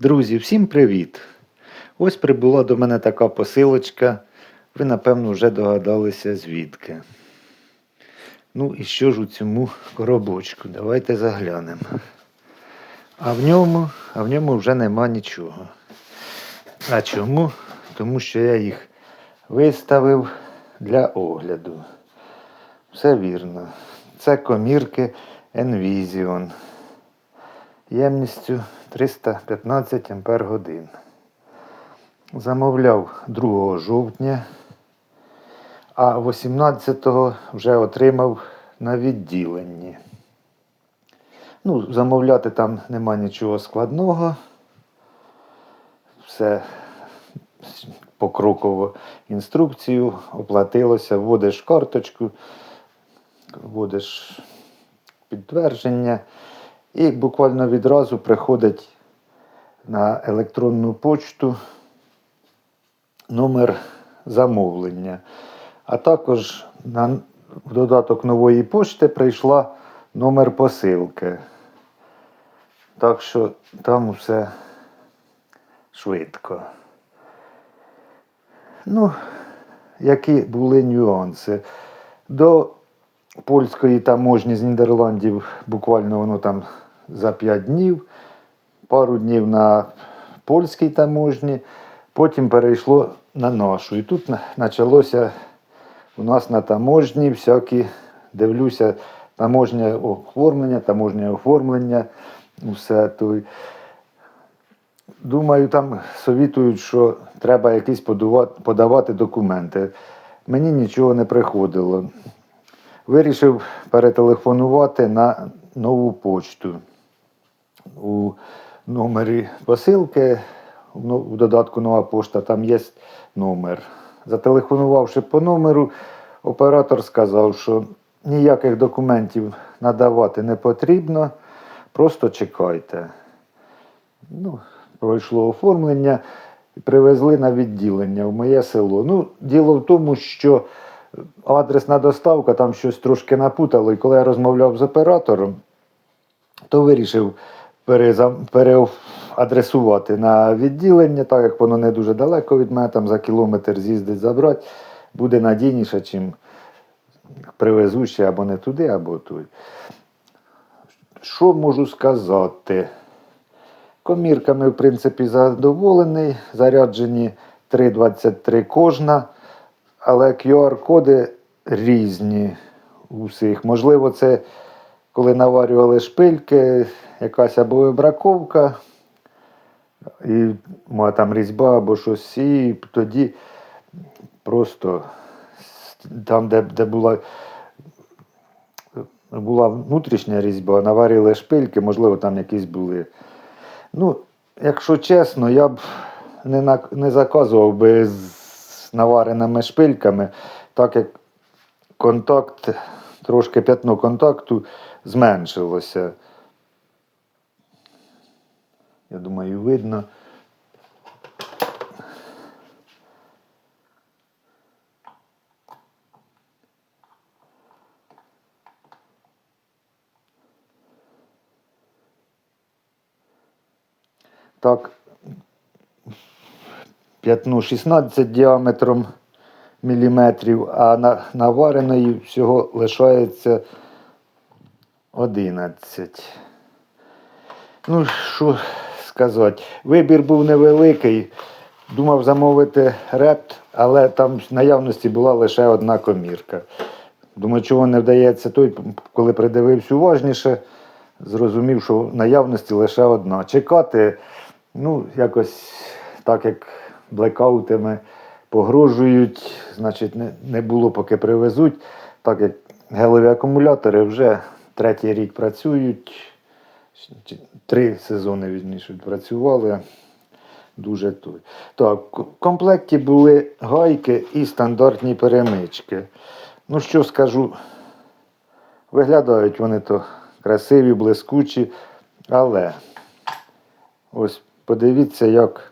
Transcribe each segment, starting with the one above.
Друзі, всім привіт! Ось прибула до мене така посилочка. Ви, напевно, вже догадалися звідки. Ну і що ж у цьому коробочку? Давайте заглянемо. А в ньому, а в ньому вже нема нічого. А чому? Тому що я їх виставив для огляду. Все вірно. Це комірки Envision ємністю 315 ампер годин. Замовляв 2 жовтня, а 18-го вже отримав на відділенні. Ну, замовляти там нема нічого складного. Все покроково інструкцію, оплатилося, вводиш карточку, вводиш підтвердження. І буквально відразу приходить на електронну почту номер замовлення. А також на додаток нової почти прийшла номер посилки. Так що там все швидко. Ну, які були нюанси? До польської таможні з Нідерландів буквально воно там за 5 днів, пару днів на польській таможні, потім перейшло на нашу. І тут почалося у нас на таможні всякі, дивлюся, таможня оформлення, таможнє оформлення, усе той. Думаю, там совітують, що треба якісь подавати документи. Мені нічого не приходило. Вирішив перетелефонувати на нову почту. У номері посилки, в додатку нова пошта, там є номер. Зателефонувавши по номеру, оператор сказав, що ніяких документів надавати не потрібно, просто чекайте. Ну, пройшло оформлення привезли на відділення в моє село. Ну, діло в тому, що адресна доставка там щось трошки напутало, і коли я розмовляв з оператором, то вирішив переадресувати на відділення, так як воно не дуже далеко від мене, там за кілометр з'їздить забрати, буде надійніше, чим привезу ще або не туди, або туди. Що можу сказати? Комірками, в принципі, задоволений. Заряджені 3,23 кожна, але QR-коди різні у всіх. Можливо, це коли наварювали шпильки, якась або вибраковка, і моя там різьба або щось, і тоді просто там, де, де була була внутрішня різьба, наварили шпильки, можливо, там якісь були. Ну, якщо чесно, я б не, на, не заказував би з навареними шпильками, так як контакт, трошки п'ятно контакту зменшилося. Я думаю, видно. Так, п'ятно 16 діаметром міліметрів, а на, навареної всього лишається 11. Ну, що сказати, вибір був невеликий. Думав замовити репт, але там в наявності була лише одна комірка. Думаю, чого не вдається той, коли придивився уважніше, зрозумів, що в наявності лише одна. Чекати, ну, якось так як блекаутами погрожують, значить, не, не було, поки привезуть. Так як гелеві акумулятори вже третій рік працюють, три сезони вірніше працювали. Дуже той. Так, в комплекті були гайки і стандартні перемички. Ну, що скажу, виглядають вони то красиві, блискучі, але ось подивіться, як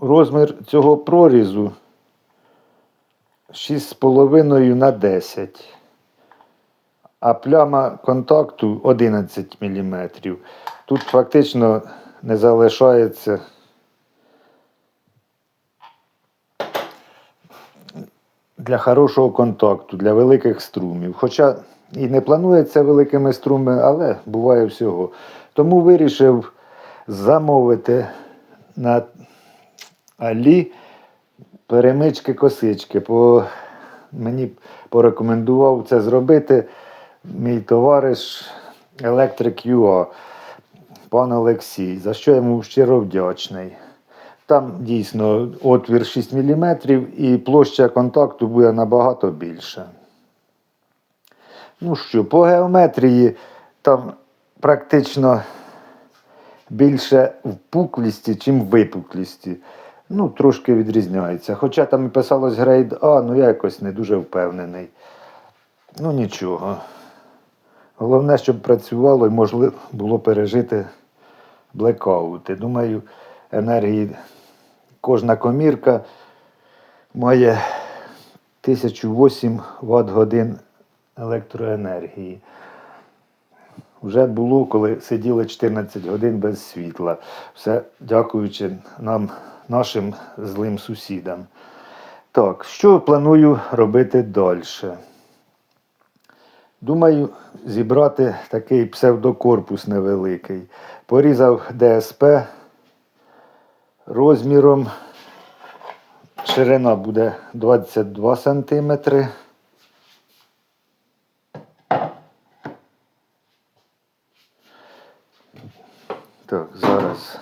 розмір цього прорізу 6,5 на 10. а пляма контакту 11 мм. Тут фактично не залишається для хорошого контакту, для великих струмів. Хоча і не планується великими струмами, але буває всього. Тому вирішив замовити на Алі перемички косички. По, мені порекомендував це зробити мій товариш Electric UA, пан Олексій, за що я йому щиро вдячний. Там дійсно отвір 6 мм і площа контакту буде набагато більша. Ну що, по геометрії там практично більше впуклісті, чим випуклісті. Ну, трошки відрізняється. Хоча там і писалось грейд А, ну я якось не дуже впевнений. Ну нічого. Головне, щоб працювало і можливо було пережити блекаути. Думаю, енергії кожна комірка має 1008 Вт годин електроенергії. Вже було, коли сиділи 14 годин без світла. Все дякуючи нам, нашим злим сусідам. Так, що планую робити далі? Думаю, зібрати такий псевдокорпус невеликий. Порізав ДСП розміром. Ширина буде 22 см. Так, зараз.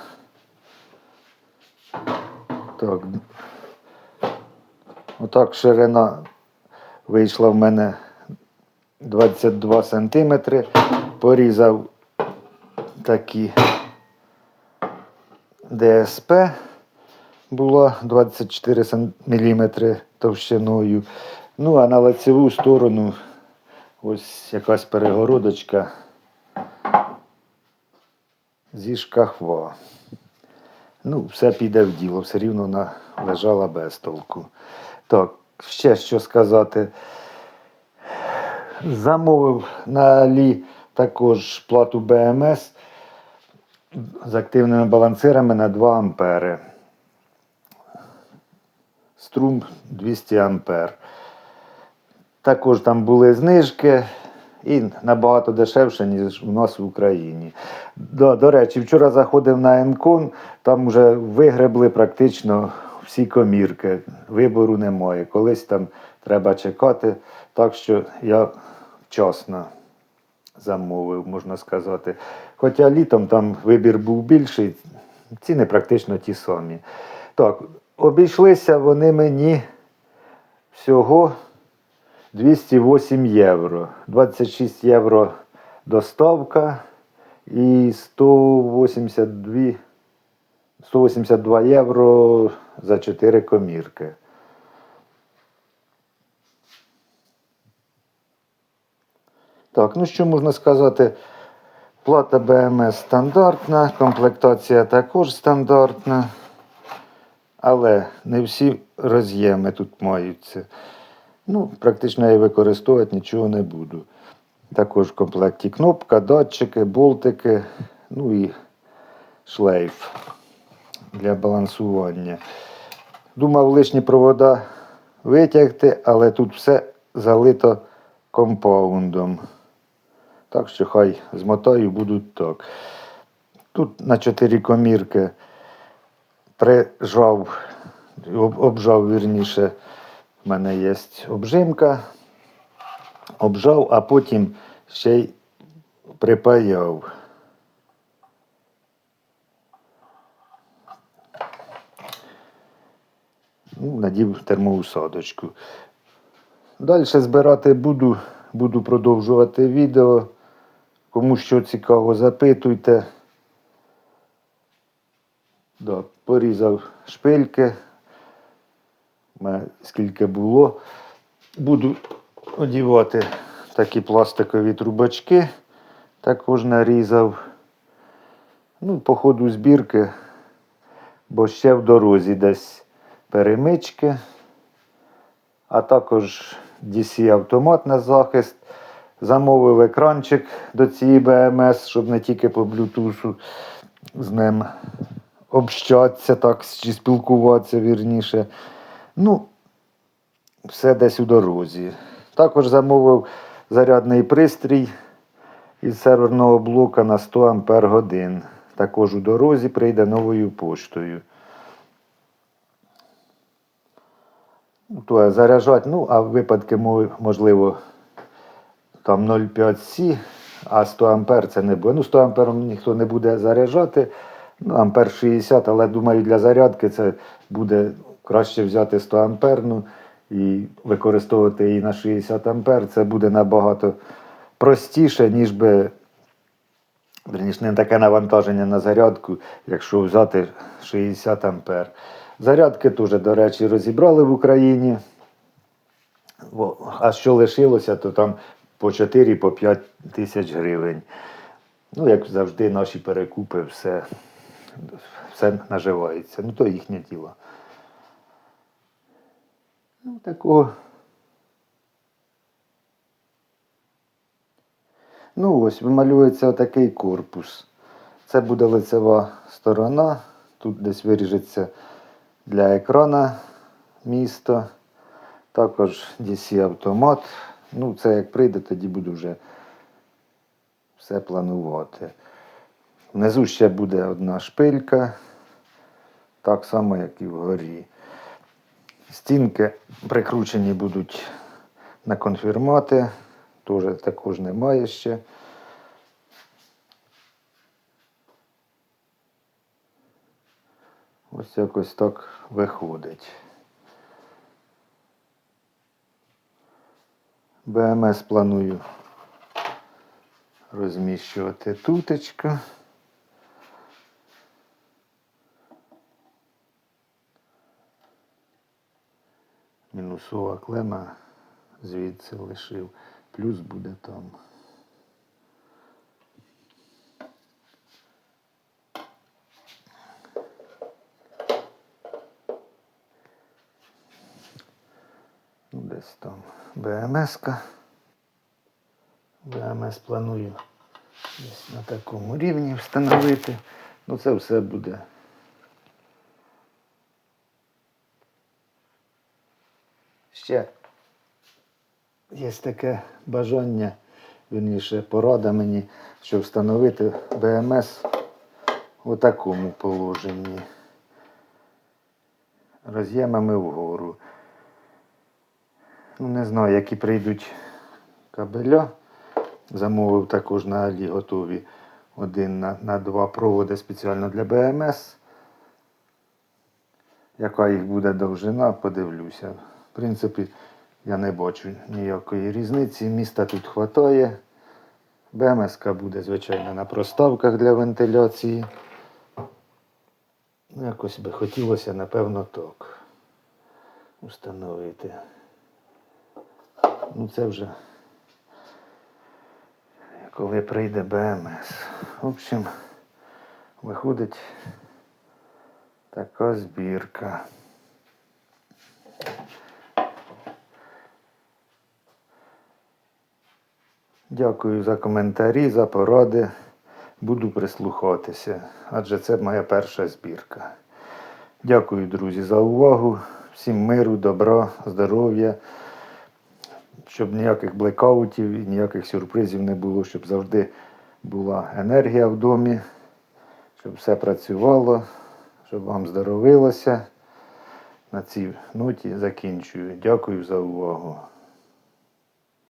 Так. Отак ширина вийшла в мене 22 сантиметри. Порізав такі ДСП була 24 мм товщиною. Ну, а на лицеву сторону ось якась перегородочка зі шкахва. Ну, все піде в діло, все рівно вона лежала без толку. Так, ще що сказати. Замовив на Алі також плату БМС з активними балансирами на 2 ампери. Струм 200 ампер. Також там були знижки і набагато дешевше, ніж у нас в Україні. До, до речі, вчора заходив на Енкон, там вже вигребли практично всі комірки. Вибору немає. Колись там треба чекати. Так що я вчасно замовив, можна сказати. Хоча літом там вибір був більший, ціни практично ті самі. Так, обійшлися вони мені всього 208 євро. 26 євро доставка і 182, 182 євро за 4 комірки. Так, ну що можна сказати? Плата БМС стандартна, комплектація також стандартна. Але не всі роз'єми тут маються. Ну, практично я використовувати нічого не буду. Також в комплекті кнопка, датчики, болтики, ну і шлейф для балансування. Думав лишні провода витягти, але тут все залито компаундом. Так що хай змотаю будуть так. Тут на 4 комірки прижав, обжав вірніше. У мене є обжимка, обжав, а потім ще й припаяв. Ну, надів термоусадочку. Далі збирати буду, буду продовжувати відео. Кому що цікаво, запитуйте. Да, порізав шпильки. Скільки було. Буду одівати такі пластикові трубочки. Також нарізав. Ну, по ходу збірки, бо ще в дорозі десь перемички, а також DC автомат на захист Замовив екранчик до цієї БМС, щоб не тільки по блютусу з ним общатися, так, чи спілкуватися вірніше. Ну, все десь у дорозі. Також замовив зарядний пристрій із серверного блока на 100 Ампер годин. Також у дорозі прийде новою поштою. Ну, То заряджати, ну, а випадки, можливо, там 0,5 Сі, а 100 Ампер це не буде. Ну, 100 Ампером ніхто не буде заряджати. Ну, Ампер 60, але думаю, для зарядки це буде краще взяти 100 амперну і використовувати її на 60 ампер. Це буде набагато простіше, ніж би Верніше, не таке навантаження на зарядку, якщо взяти 60 ампер. Зарядки теж, до речі, розібрали в Україні. А що лишилося, то там по 4 по 5 тисяч гривень. Ну, як завжди, наші перекупи, все, все наживається. Ну, то їхнє діло. Ну, такого. Ну ось, вималюється отакий корпус. Це буде лицева сторона. Тут десь виріжеться для екрана місто. Також DC автомат. Ну, це як прийде, тоді буду вже все планувати. Внизу ще буде одна шпилька, так само, як і вгорі. Стінки прикручені будуть на конфірмати, теж також немає ще. Ось якось так виходить. БМС планую розміщувати тутечка. Мінусова клема звідси лишив, плюс буде там. Ну, Десь там БМС-ка. БМС планую десь на такому рівні встановити. Ну це все буде. Ще є таке бажання, вірніше, порада мені, щоб встановити БМС у такому положенні. Роз'ємами вгору. Ну, не знаю, які прийдуть кабеля. Замовив також на Алі готові один на, на два проводи спеціально для БМС. Яка їх буде довжина, подивлюся. В принципі, я не бачу ніякої різниці. Міста тут вистачає. БМС буде, звичайно, на проставках для вентиляції. Ну, якось би хотілося, напевно, так установити. Ну, це вже коли прийде БМС. В общем, виходить така збірка. Дякую за коментарі, за поради. Буду прислухатися, адже це моя перша збірка. Дякую, друзі, за увагу. Всім миру, добра, здоров'я щоб ніяких блекаутів і ніяких сюрпризів не було, щоб завжди була енергія в домі, щоб все працювало, щоб вам здоровилося. На цій ноті закінчую. Дякую за увагу.